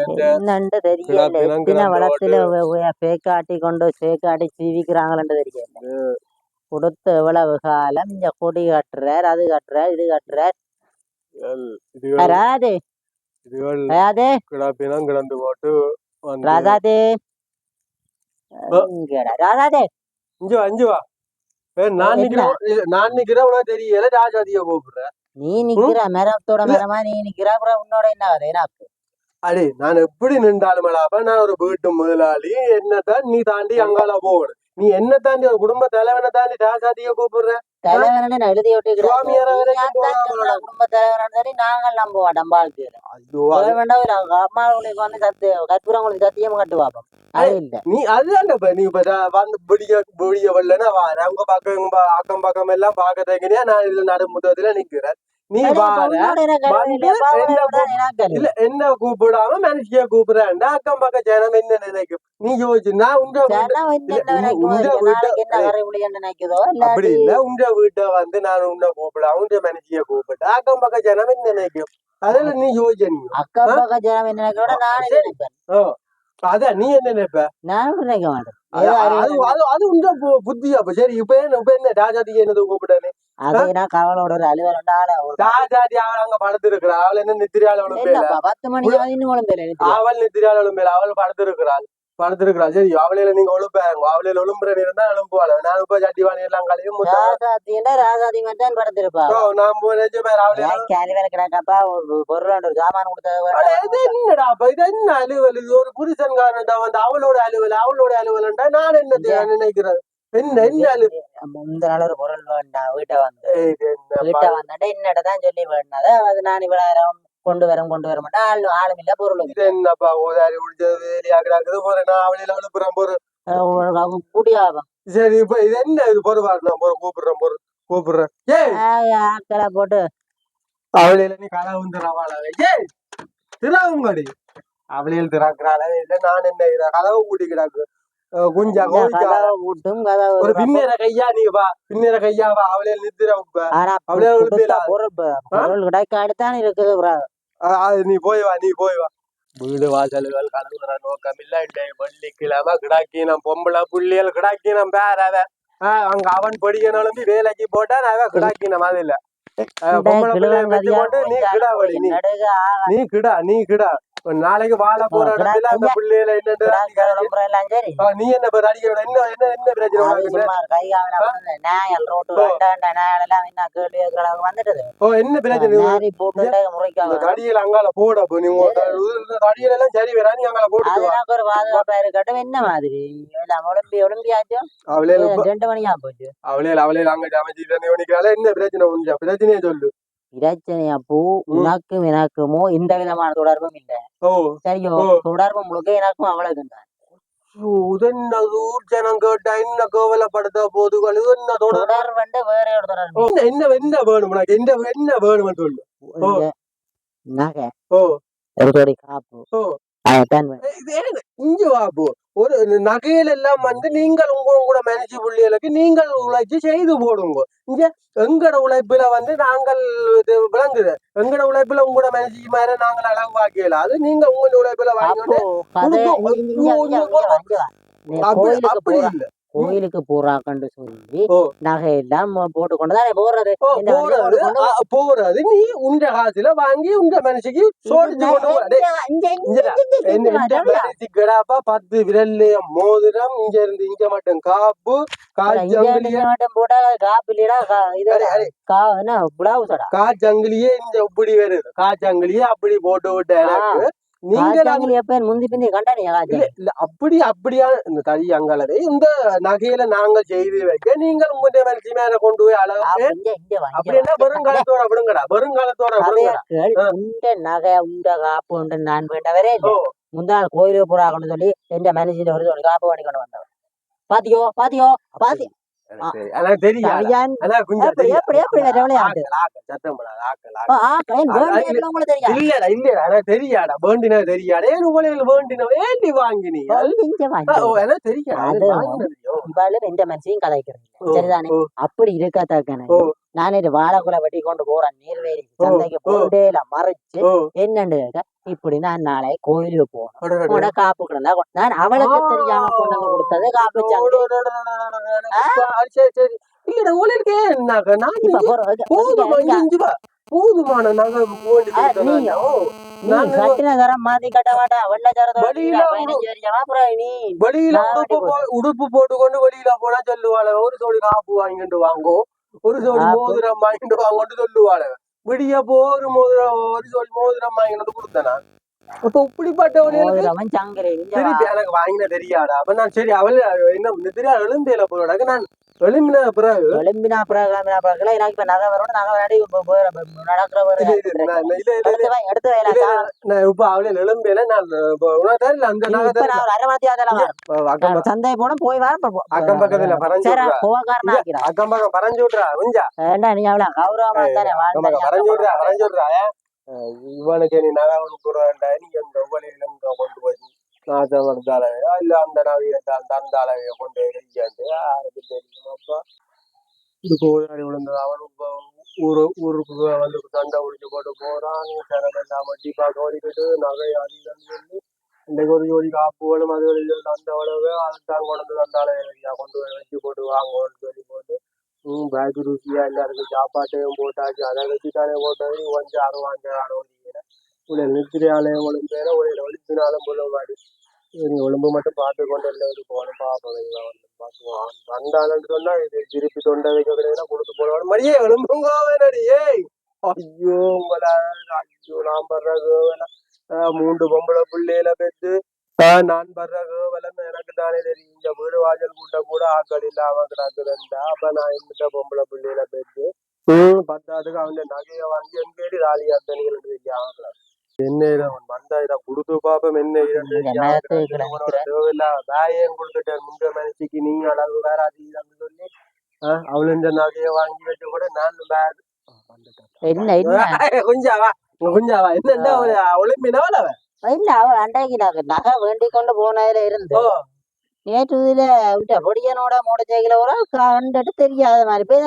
எத்தனை கிளம்பி வளத்துல பேக்காட்டி கொண்டு சேக்காட்டி சீவிக்கிறாங்களு தெரியல. கொடுத்து எவ்வளவு காலம் இங்க கொடி கட்டுறார் அது கட்டுறார் இது கட்டுறார். இதுகள் ராதே. இதுகள் ராதே. கிளப்பினம் கிடந்து போட்டு ராதாதே. ராதாதே. இங்க வா இங்க வா. நான்? நிக்கிறேன் இல்ல, நான் நிக்கிறேன் உனக்கு தெரியல ராஜாதிய கூப்பிடுறேன். நீ நிக்கிற மரத்தோட. மரமா நீ நிக்கிற அப்புறம் உன்னோட என்ன அடே நான் எப்படி நின்றாலும் மேலாப்ப நான் ஒரு வீட்டு முதலாளி என்னத்தான் நீ தாண்டி அங்கால போகணும். நீ என்ன தாண்டி ஒரு குடும்ப தலைவனை தாண்டி ராஜாதிய கூப்பிடுற? குடும்ப தலைவரன் சரி நாங்கள் நம்ப வேண்டாம் அம்மா வந்து கற்பூரம் உங்களுக்கு சத்தியம் கட்டு பார்ப்போம் நீ அதுதான் நீ இப்ப வந்து பிடிக்க பிடிக்க வரலன்னா வா அவங்க பக்கம் இவங்க பா- அக்கம் பக்கம் எல்லாம் பார்க்க தங்கினியா நான் இதுல நடுமுத்தத்துல நிக்கிறேன். நீ. இல்ல என்ன கூப்பிடாம மனுஷிய கூப்பிடுறேன்டா அக்கம் பக்கம் ஜனம் என்ன நினைக்கும் நீ யோசிச்சு நான் உங்க உங்க-. வீட்டை- அப்படி இல்ல உங்க வீட்டை வந்து நான் உன்னை கூப்பிடாம உங்க மனுஷிய கூப்பிட்டு அக்கம் பக்கம் ஜனம் என்ன நினைக்கும் அதுல நீ யோசிச்ச அக்கம் பக்கம் ஜனம் என்ன நினைக்கிறோட நானே. நினைப்பேன் அதான் நீ என்ன நினைப்ப? நான் நினைக்க மாட்டேன். அது அது பு- புத்தி அப்ப. சரி இப்ப என்ன இப்ப என்ன? ராஜாதிக்கு என்னது கூப்பிட்டானே அதை நான் கவலோட ஒரு ராஜாதி அவள் அங்க படுத்திருக்கிறா அவள் என்ன ஒழும்பேல இல்லப்பா பத்து இன்னும் அவள் நித்திரியாள் ஒழும்பேல அவள் படுத்திருக்கிறாள். படுத்திருக்கிறாள் சரி அவளையில நீங்க ஒழுப்பாங்க அவளையில ஒழும்புற நேரம் தான் எழும்புவாள் நான் இப்ப சட்டிவாணி எல்லாம் கலையும் ராசாத்தின்னா ராசாதி மட்டும் படுத்திருப்பா. நான் பேர் அவளே கேள்வி கிடக்கப்பா ஒரு பொருள் ஒரு சாமான் கொடுத்தது என்னடா இது என்ன அலுவல்? இது ஒரு புருஷன்காரன்டா வந்து அவளோட அலுவல் அவளோட அலுவல்டா நான் என்ன செய்ய நினைக்கிறேன் என்ன என்ன இந்த நாள் ஒரு பொருள் வேண்டாம் வீட்டை வந்து. ஏய், இது என்ன வீட்டை வந்துட்டு என்னட்ட தான் சொல்லி வேண்டாத அது நான் இவ்வளவு கொண்டு வரும் கொண்டு வர மாட்டேன் ஆள் ஆளும் இல்ல பொருளும் இது என்னப்பா ஓதாரி முடிஞ்சது வேலையா கிடக்குது போறேன் நான் அவளையில எழுப்புறேன் போற. இல்ல கூடியாகும். சரி இப்ப இது என்ன இது பொறுப்பாரு நான் போற கூப்பிடுறேன் போற கூப்பிடுறேன். ஏய்! ஆட்களை போட்டு. அவளையில நீ கதை வந்துடுறாவாள ஏய்! திராவுங்கடி அவளையில் திறாக்குறாள இல்ல நான் என்ன கதவு கூட்டி கிடாக்கு அஹ் குஞ்சா இந்த கோவிக்கா கதவை கூட்டும் கதவை ஒரு பின்னேற கையா நீ வா பின்னேற கையா வா அவளையில் நித்திர உப்ப ஆனா அவளே கொடுத்த பேரா? பொருள் கிடைக்காடுதான் இருக்குது நீ போய் வா நீ போய் வா வீடு வாசல்கள் கலங்குற நோக்கம் இல்ல வெள்ளிக்கிழமை கிடாக்கினம் பொம்பளை புள்ளியல் கிடாக்கினம் பேர் அவ அங்க அவன் படிக்கணும் வேலைக்கு போட்டா அவ கிடாக்கினம் அது இல்ல அஹ் இந்த பொம்பளை பிள்ளைய கிழவன் வச்சு கதியா போட்டு நீ கிடா நீ கிடா நீ கிடா ஒரு நாளைக்கு வாழ போற இடத்துல அந்த. பிள்ளையில ஆ, நீ என்ன பேர் அடிக்க என்ன என்ன என்ன பிரச்சனை என்ன என்ன தடியில அங்கால போட நீ எல்லாம் சரி வேறா அங்கால போட்டு என்ன மாதிரி? அவளே ரெண்டு மணியா போச்சு? அவளே அவளே அங்க என்ன பிரச்சனை பிரச்சனையே சொல்லு. பிரச்சனையா பூ ம். உனக்கும் எனக்குமோ எந்த விதமான தொடர்பும் இல்ல. சரியோ. தொடர்பு முழுக்க எனக்கும் அவ்வளவு தான் ஜனம் கேட்டா என்ன கோவலப்படுத்த போது இது என்ன தொடர்? தொடர்பு வேற தொடர்பு. என்ன என்ன வேணும் என்ன என்ன வேணும்னு சொல்லு. நகை ஒரு ஜோடி காப்பு. வேணும். இங்க ஒரு நகையில எல்லாம் வந்து நீங்கள் உங்க கூட மேனேஜ் புள்ளிகளுக்கு நீங்கள் உழைச்சு செய்து போடுங்க. இங்க எங்கட உழைப்புல வந்து நாங்கள் இது விளங்குது. எங்கட உழைப்புல உங்களோட மேனேஜ் மாதிரி நாங்கள் அளவு வாக்கியல அது நீங்க உங்க உழைப்புல வாங்கிட்டு அப்படி இல்ல. கோயிலுக்கு போறாக்கன்னு சொல்லி. நகை எல்லாம் போட்டு கொண்டுதான் போறது போறது நீ உண்ட காசுல வாங்கி உண்ட மனுஷிக்கு சோடிச்சு கொண்டு வர. டேய், இங்க- இங்க- இங்க- இங்கடா. இங்க- இங்க- என்ன இங்க இந்த வரலாம். மனுஷி கிடாப்பா பத்து விரல்ல மோதிரம் இங்க இருந்து இங்க மட்டும் காப்பு. காஜங்கிலியே இந்த இப்படி வருது காஜங்கிலியே அப்படி போட்டு விட்ட அப்படி அப்படியான இந்த தடி அங்காளவே இந்த நகையில நாங்கள் செய்து வைக்க நீங்கள் உங்களுடைய மனுஷி மேல கொண்டு போய் அளவு அப்படின்னா. வருங்காலத்தோட விடுங்கடா வருங்காலத்தோட. உண்ட நகை உண்ட காப்பு உண்டு நான் வேண்டவரே. முந்தாள் கோயிலுக்கு போறாங்கன்னு சொல்லி எந்த மனுஷன் ஒரு காப்பு பண்ணி கொண்டு வந்தவன். பாத்தியோ பாத்தியோ பாத்தி. தெரியாடா வேண்டினது தெரியாடா ஏன் உங்களில் வேண்டினவ ஏண்டி வாங்கினீ? வந்து இங்க வா, ஆ, இங்க ஓ வா. எனக்கு தெரியாது? அது- வாங்கினது யோ. இவாளும் எந்த மனுஷையும் கதைக்கிறது ஓ, சரிதானே? அப்படி இருக்கத்தக்கன ஓ. நானே வாழைக்குலை வெட்டி கொண்டு போறேன் நீர்வேலி சந்தைக்கு. போண்டேல மறைச்சு என்னன்னு கேட்க இப்படி நான் நாளை கோயிலுக்கு போகணும். உன்னோட காப்பு கிடந்தா நான் அவளுக்கு. தெரியாம கொண்டு வந்து கொடுத்தது காப்பு சரி சரி இல்ல உங்களுக்கு போதுமா போதுமான நகை வெளியில உடுப்பு போட்டுக்கொண்டு வெளியில போனா சொல்லுவாள ஒரு ஜோடி காப்பு வாங்கிட்டு வாங்கோ. ஒரு ஜோடி காப்பு. மோதிரம் வாங்கிட்டு வாங்கன்னு சொல்லுவாள விடிய போ ஒரு மோதிரம் ஒரு ஜோடி மோதிரம் வாங்கிட்டு கொடுத்தனா? அப்ப திருப்பி எனக்கு வாங்கின தெரியாடா. அப்ப நான் சரி அவள் என்ன தெரியாது எழும்பேல போறாங்க நான் எழும்பின பிறகு? எலும்பினா பிறகு பிறகு. எனக்கு இப்ப நகை வரணும் நகை விளையாடி நடக்கிற ஒரு எடுத்து நான் இப்ப அவளே நான் இப்ப உனக்கு அந்த நகை நான் அரை மணி அதெல்லாம் சந்தை போன போய் வர அக்கம் பக்கத்துல பறஞ்சு அக்கம் பக்கம் பறஞ்சு விட்றா கொஞ்சா ஏண்டா நீ அவ்வளவு கௌரவமா தானே அக்கம் பக்கம் பறஞ்சு விட்றா பறஞ்சு விட்றா அஹ் இவனுக்கு நீ நகை கொடுக்குறான்டா நீ அந்த வழியில இங்க கொண்டு போய் நாசம் அந்த அளவையோ இல்லை அந்த நகையை அந்த அந்த அளவையை கொண்டு வைக்காண்டு யாருக்கு தெரியும் அப்போ இது கோதாடி விழுந்தது அவன் இப்ப ஊரு ஊருக்கு வந்து சண்டை ஒழிச்சு போட்டு போகிறான் செலவெல்லாம் வட்டி பார்க்க ஓடிக்கிட்டு நகை அதிகம் சொல்லி இன்றைக்கு ஒரு ஜோடி காப்புகளும் அது ஒரு ஜோடி அந்த உடவு அதுதான் கொண்டு வந்து அந்த அளவையா கொண்டு வச்சு போட்டு வாங்குவோம்னு சொல்லி போட்டு ம் பேக்கு ருசியாக எல்லாருக்கும் சாப்பாட்டையும் போட்டாச்சு அதை வச்சு தானே போட்டது கொஞ்சம் அறுவாங்க அறுபது உள்ள நிறுத்தினாலே ஒழும்பேன உள்ள ஒழிப்பினாலும் போல மாடி. நீ ஒழும்பு மட்டும் பார்த்து கொண்டு ஒரு போகணும் பார்ப்போம் வந்து பார்த்துவான் வந்தாலும் சொன்னா இது திருப்பி தொண்டை வைக்கிறதுனா கொடுத்து போனவன் மடியே எலும்புங்க வேணடி ஏய். ஐயோ உங்களா ஐயோ நான் படுற கோவல. மூன்று பொம்பளை பிள்ளையில பெற்று நான் படுற கோவலம் எனக்கு தானே தெரியும். இந்த வீடு வாசல் கூட்ட கூட ஆக்கள் இல்லாம கிடக்குதுண்டா அப்ப நான் இந்த பொம்பளை பிள்ளையில பெற்று ஹம் பத்தாதுக்கு அவன் நகையை வாங்கி எங்கேடி ராலியா தனிகளுக்கு வைக்க கொடுத்து பாப்போம் என்ன இது இந்த நேரத்தை கிடக்குற. தேவையில்ல வேலையும் கொடுத்துட்டேன் முந்த மனுஷிக்கு நீங்க அளவு வேற அது இதுன்னு சொல்லி அவளு இந்த நகையை வாங்கி வச்சு கூட நான் பேக் என்ன என்ன? கொஞ்சம் வா கொஞ்சம் வா. என்ன ஒளிம்பினவள் அவன்? இல்ல அவன் அன்றைக்கு நகை நகை வேண்டிக் கொண்டு போனதுல இருந்து ஓ நேற்று இதுல விட்ட பொடியனோட மூடச்சைக்கில ஒரு கண்டுட்டு தெரியாத மாதிரி போய்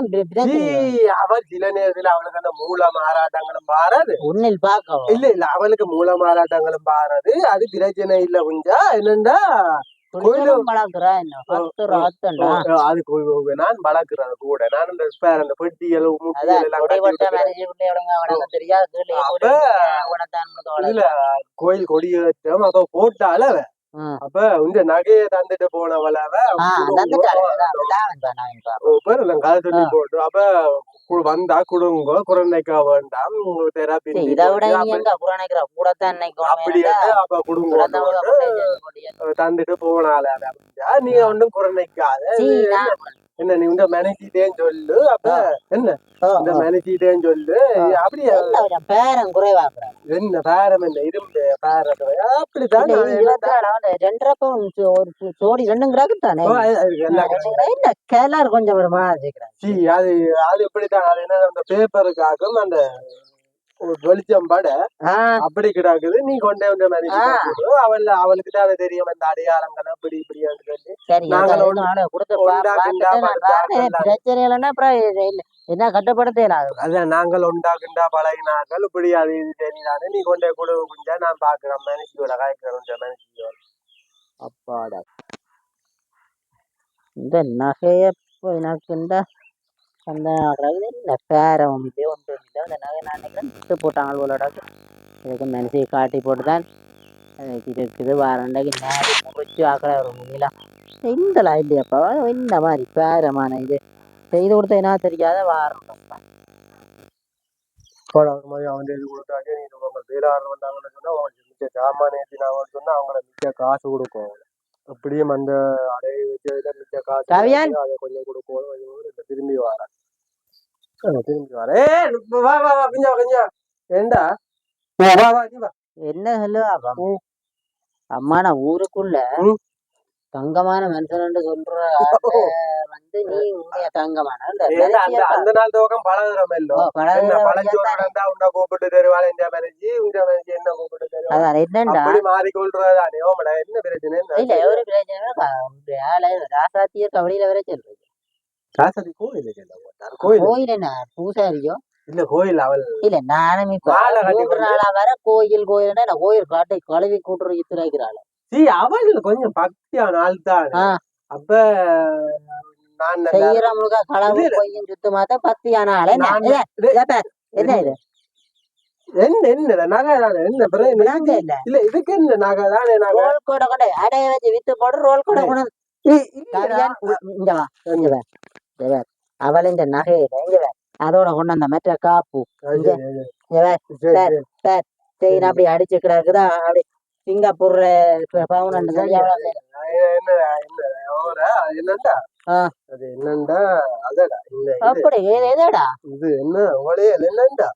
அவள் சில நேரத்துல அவளுக்கு அந்த மூல மாறாட்டங்களும் பாராது உன்னில் பார்க்கவும். இல்ல இல்ல அவளுக்கு மூல மாறாட்டங்களும் பாராது அது பிரச்சனை இல்ல குஞ்சா. என்னண்டா அது நான் வளர்க்குறது கூட. நான் spare அந்த பெட்டிகள் கோயில் கொடியேற்றம் அப்ப போட்டால. அப்ப இந்த நகையை தந்துட்டு போனவள அவ ஆ தந்துட்டாரு. அதான் விடாமன் தான் நான் இப்ப. பேர் எல்லாம் கதை சொல்லி போட்டு. அப்ப வந்தா குடுங்க குழந்தைக்கா வேண்டாம். தெராப்பி சரி, இதை விட புறநிக்கிற கூடத்தான் இன்னைக்கு அப்படி வந்து அப்ப குடுங்க தந்துட்டு போனால அவ. நீ ஒன்றும் நான் என்ன நீ இந்த மேனேஜிட்டேன்னு சொல்லு. அப்ப என்ன? இந்த மேனேஜிட்டேன்னு சொல்லு. அப்படியா அவன் பேரன் குறைவாக்குறான் என்ன பேரம் என்ன இரும்பு பேரம் அப்படித்தான் அவன் ரெண்டரை பவுன் ஒரு சோ- ஜோடி ரெண்டும் கிடக்குத்தானே ஓ, அது- அதுக்கு எல்லாம் என்ன கேலார் கொஞ்சம் ஒரு மாதிரி அது அது எப்படித்தான் அது என்ன அந்த பேப்பருக்காகும் அந்த வெளிச்சம் பட. அப்படி கிடக்குது. நீ கொண்டே வந்து. அவள் அவளுக்கு தான் தெரியும். அந்த அடையாளங்கள் அப்படி இல்ல. என்ன கட்டுப்படுத்தலாம் அதான் நாங்கள் உண்டாக்குண்டா பழகினாக்கள் இப்படி அது இது தெரியாத நீ கொண்டே கொடு குஞ்சா. நான் பாக்குறேன் மேனேஜியோட காய்க்கிறேன் மேனேஜியோட அப்பாடா. இந்த நகைய எனக்கு இந்த அந்த நகை இந்த பேரம் இது ஒன்று இல்லை அந்த நகை நான் விட்டு போட்டாங்க அவளோட இதுக்கு மனசை காட்டி போட்டுதான் இது இருக்குது. வாரண்டைக்கு நேரம் முடிச்சு ஆக்கிற ஒரு இந்த இல்லையாப்பா இந்த மாதிரி பேரமான இது. செய்து கொடுத்த என்ன தெரியாத வாரம் போடாத மாதிரி அவன் இது கொடுத்தாச்சு. நீ உங்க வேளாண் வந்தாங்கன்னு சொன்னா அவங்களுக்கு மிச்ச சாமான் சொன்னா அவங்கள மிச்ச காசு கொடுக்கும். அப்படியும் அந்த அடைய வச்சதுல மிச்ச காசு கவியான். வந்து அதை கொஞ்சம் கொடுக்கும் இப்ப திரும்பி வரேன் திரும்பி வரேன் ஏய், வா வா வா கொஞ்சம் கொஞ்சம் ஏண்டா வா வா வா நீ வா என்ன சொல்லுவா ம். அம்மா நான் ஊருக்குள்ள ம். தங்கமான மனுஷன் சொல்ற ஆளு வந்து நீ உண்மையா தங்கமான அந்த நாள் துவக்கம் பழகுறோம் உன்னை கூப்பிட்டு தருவாள் இந்த மேனேஜி இந்த மேனேஜி என்ன கூப்பிட்டு தருவாள்? அதான் என்னண்டா? அப்படி மாறிக்கொள்றதானே ஓமடா என்ன பிரச்சனை இல்ல ஒரு பிரச்சனை இல்ல. க- வேலை ராசாத்தியர் கபடியில வர சொல்றது. என்ன போட்டார் கோயில் கோயில் என்ன பூசாரியோ? இல்ல கோயில் அவள். இல்ல நானும் இப்ப மூன்று நாளா வர கோயில் கோயில்னா நான் கோயில் காட்டை கழுவி கூட்டுற இத்துறாக்கிறாள் சீ அவள் கொஞ்சம் பக்தியான ஆள் தான். அப்ப நான் செய்யறவங்களுக்கு களவு இல்ல. பொய்யும் சுத்தமாத்த பத்தியான ஆளு என்ன இது. என்ன என்ன நகை தானே? என்ன? இல்ல இதுக்கு என்ன நகை தானே நகை? ரோல் கூட கொண்டு அடைய வச்சு வித்து போட்டு ரோல் கூட உ- இங்க வா இங்க அவள் இந்த நகையில இங்க அதோட கொண்டு வந்த காப்பு. செயின் அப்படி அடிச்சு கிடக்குதா அப்படி சிங்கப்பூர்ல பவுன் என்ன அவரா, அது என்னண்டா? அதடா அப்படி இது எதடா? இது என்ன ஒலையே என்னண்டா.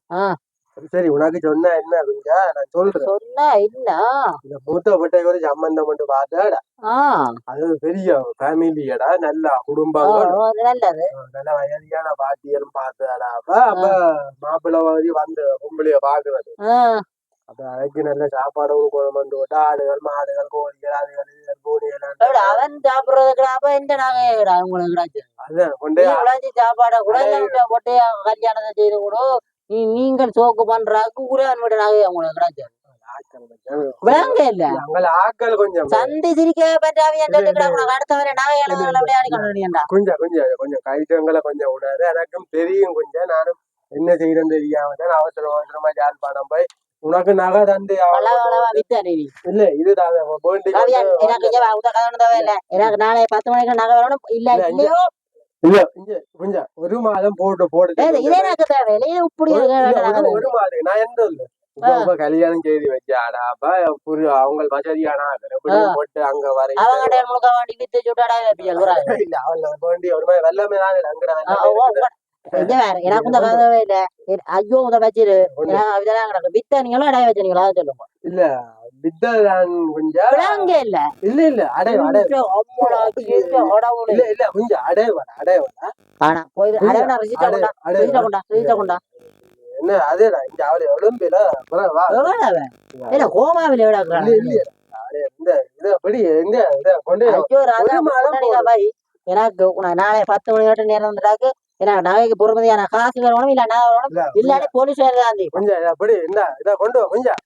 சரி உனக்கு சொன்னா என்ன அப்படிங்க நான் சொல்றேன். சொன்னா இந்த மூத்த பட்டை ஒரு சம்பந்தம் மட்டும் பார்த்தாடா. அது பெரிய ஃபேமிலியடா நல்ல நல்லது. நல்ல வயதியான பாட்டியலும் பார்த்தாடா. அப்ப அப்ப மாப்பிள்ளை வரி வந்து பொம்பளைய பாக்குறது அப்ப நல்ல சாப்பாடு குழம்பு விட்டு ஆடுகள் மாடுகள் கோழிகள் அதுகள் இதுகள் பூனைகள் அவன் சாப்பிடுறதுக்கு அப்ப இந்த நகைடா உங்களுக்கு அதான் கொண்டே உழைச்சி சாப்பாடை கூட போட்டு கல்யாணத்தை செய்து கூட நீங்கள் சோக்கு பண்றாக்கு கூட அவன் நகை உங்களுக்கு கிடைச்சது சந்தி சிரிக்க கொஞ்சம் தெரியும் கொஞ்சம் நானும் என்ன செய்யறேன்னு தெரியாம அவசரம் அவசரமா யாழ்ப்பாணம் போய் உனக்கு நகை தந்து இல்ல எனக்கு எனக்கு நாளை பத்து மணிக்கு நகை வேணும் இல்ல இல்ல, இல்லையோ. இல்ல இங்க ஒரு மாதம் போட்டு போட்டு இதே எனக்கு தேவை இல்லை இது இப்படி ஒரு- மாதம் நான் எந்த இல்ல இப்ப கல்யாணம் செய்து வச்சாடா அப்ப புரிய அவங்க வசதியான போட்டு அங்க வரை அவங்க முழுக்க வாண்டி வித்து சுட்டாடா இல்ல அவள் வேண்டி ஒரு மாதிரி வெள்ளமே தான் அங்கட வேற எனக்கு இந்த கதை தேவை இல்ல ஐயோ உத வச்சிரு இதெல்லாம் கிடக்கு வித்த நீங்களோ அடைய வச்சீங்களா அதை சொல்லுங்க இல்ல வித்தான் கொஞ்சம் இல்ல இல்ல இல்ல அடைய. இல்ல இல்ல கொஞ்சம் அடைய வர அடைய வர ஆனா போய் ரிசிட்ட கொண்டா ரிசிட்ட கொண்டா ரிசிட்ட கொண்டா என்ன அதேடா இங்க அவளை எலும்பில அப்புறம் வா எவ்வளவு அவன்? இல்ல கோமாவில எவ்வளவு இல்ல இல்ல அடே, இந்த இத படி எங்க இத கொண்டு ஐயோ ராஜா பாய் எனக்கு நாளை பத்து மணி வரைக்கும் நேரம் வந்துட்டாக்கு எனக்கு நகைக்கு பொறுமதியான காசு வேணும் இல்ல நான் வேணும் இல்லாட்டி போலீஸ் வேலை தான் கொஞ்சம் அப்படி இந்த இத கொண்டு வா கொஞ்சம்.